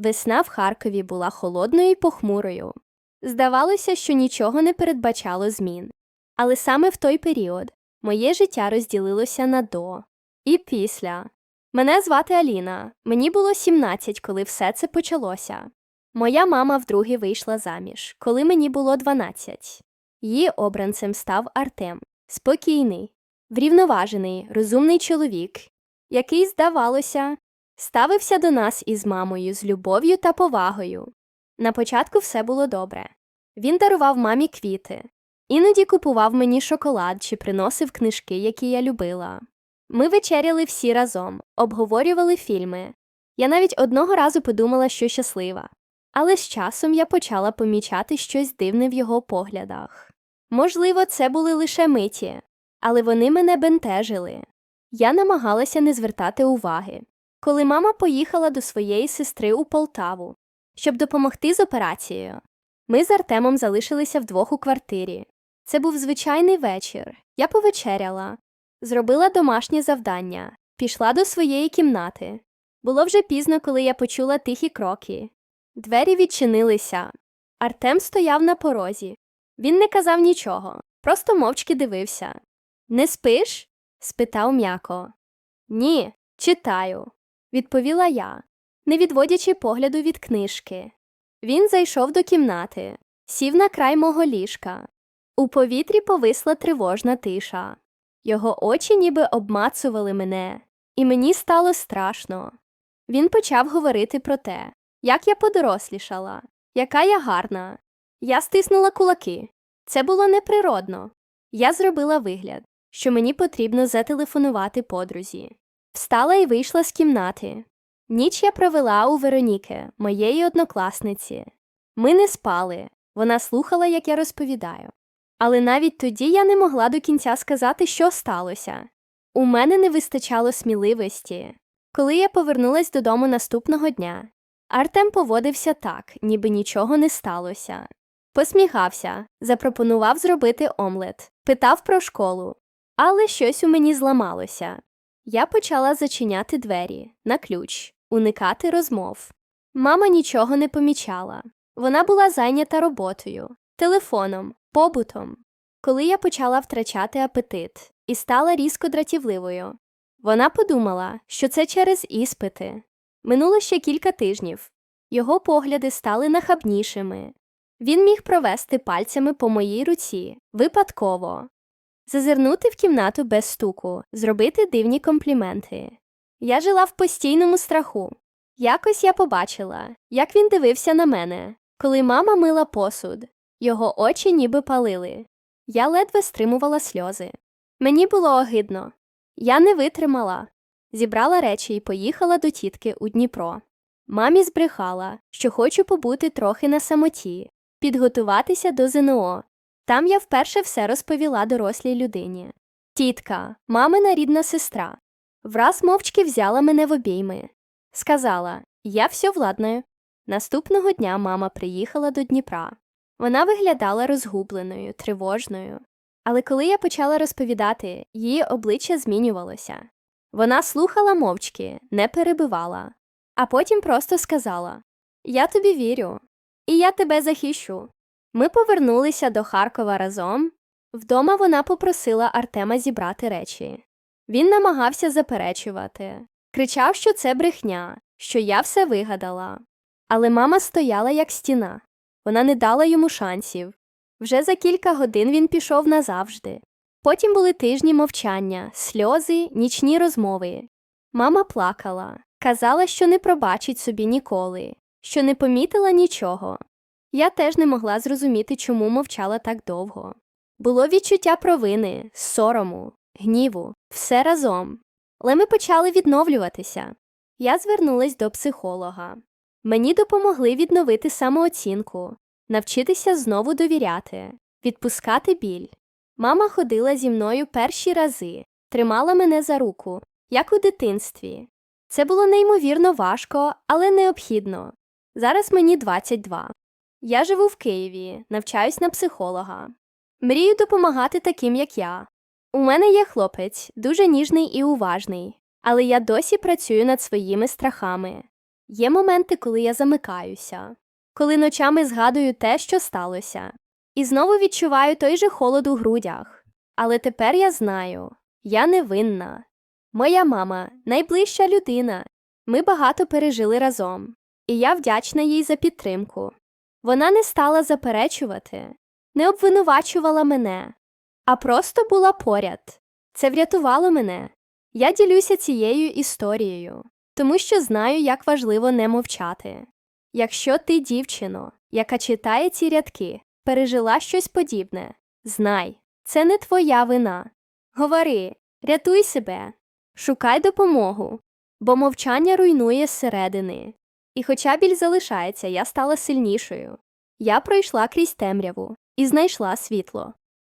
Весна в Харкові була холодною і похмурою. Здавалося, що нічого не передбачало змін. Але саме в той період моє життя розділилося на до і після. Мене звати Аліна. Мені було 17, коли все це почалося. Моя мама вдруге вийшла заміж, коли мені було 12. Її обранцем став Артем, спокійний, врівноважений, розумний чоловік, який, здавалося, ставився до нас із мамою з любов'ю та повагою. На початку все було добре. Він дарував мамі квіти, іноді купував мені шоколад чи приносив книжки, які я любила. Ми вечеряли всі разом, обговорювали фільми. Я навіть одного разу подумала, що щаслива. Але з часом я почала помічати щось дивне в його поглядах. Можливо, це були лише миті, але вони мене бентежили. Я намагалася не звертати уваги. Коли мама поїхала до своєї сестри у Полтаву, щоб допомогти з операцією, ми з Артемом залишилися вдвох у квартирі. Це був звичайний вечір. Я повечеряла, зробила домашнє завдання, пішла до своєї кімнати. Було вже пізно, коли я почула тихі кроки. Двері відчинилися. Артем стояв на порозі. Він не казав нічого, просто мовчки дивився. Не спиш? спитав м'яко. Ні, читаю, відповіла я, не відводячи погляду від книжки. Він зайшов до кімнати, сів на край мого ліжка. У повітрі повисла тривожна тиша. Його очі ніби обмацували мене, і мені стало страшно. Він почав говорити про те, як я подорослішала, яка я гарна. Я стиснула кулаки. Це було неприродно. Я зробила вигляд, що мені потрібно зателефонувати подрузі. Встала і вийшла з кімнати. Ніч я провела у Вероніки, моєї однокласниці. Ми не спали. Вона слухала, як я розповідаю. Але навіть тоді я не могла до кінця сказати, що сталося. У мене не вистачало сміливості. Коли я повернулась додому наступного дня, Артем поводився так, ніби нічого не сталося. Посміхався, запропонував зробити омлет, питав про школу. Але щось у мені зламалося. Я почала зачиняти двері на ключ, уникати розмов. Мама нічого не помічала. Вона була зайнята роботою, телефоном, побутом. Коли я почала втрачати апетит і стала різко дратівливою, вона подумала, що це через іспити. Минуло ще кілька тижнів. Його погляди стали нахабнішими. Він міг провести пальцями по моїй руці випадково, зазирнути в кімнату без стуку, зробити дивні компліменти. Я жила в постійному страху. Якось я побачила, як він дивився на мене, коли мама мила посуд. Його очі ніби палили. Я ледве стримувала сльози. Мені було огидно. Я не витримала. Зібрала речі і поїхала до тітки у Дніпро. Мамі збрехала, що хочу побути трохи на самоті, підготуватися до ЗНО. Там я вперше все розповіла дорослій людині. Тітка, мамина рідна сестра, враз мовчки взяла мене в обійми. Сказала Я все владнаю. Наступного дня мама приїхала до Дніпра. Вона виглядала розгубленою, тривожною. Але коли я почала розповідати, її обличчя змінювалося. Вона слухала мовчки, не перебивала, а потім просто сказала Я тобі вірю, і я тебе захищу. Ми повернулися до Харкова разом. Вдома вона попросила Артема зібрати речі. Він намагався заперечувати, кричав, що це брехня, що я все вигадала. Але мама стояла як стіна. Вона не дала йому шансів. Вже за кілька годин він пішов назавжди. Потім були тижні мовчання, сльози, нічні розмови. Мама плакала, казала, що не пробачить собі ніколи, що не помітила нічого. Я теж не могла зрозуміти, чому мовчала так довго. Було відчуття провини, сорому, гніву, все разом. Але ми почали відновлюватися. Я звернулась до психолога. Мені допомогли відновити самооцінку, навчитися знову довіряти, відпускати біль. Мама ходила зі мною перші рази, тримала мене за руку, як у дитинстві. Це було неймовірно важко, але необхідно. Зараз мені 22. Я живу в Києві, навчаюсь на психолога. Мрію допомагати таким, як я. У мене є хлопець, дуже ніжний і уважний, але я досі працюю над своїми страхами. Є моменти, коли я замикаюся, коли ночами згадую те, що сталося, і знову відчуваю той же холод у грудях. Але тепер я знаю, я невинна. Моя мама найближча людина. Ми багато пережили разом, і я вдячна їй за підтримку. Вона не стала заперечувати, не обвинувачувала мене, а просто була поряд. Це врятувало мене. Я ділюся цією історією, тому що знаю, як важливо не мовчати. Якщо ти, дівчино, яка читає ці рядки, пережила щось подібне, знай, це не твоя вина. Говори, рятуй себе, шукай допомогу, бо мовчання руйнує зсередини. І хоча біль залишається, я стала сильнішою. Я пройшла крізь темряву і знайшла світло.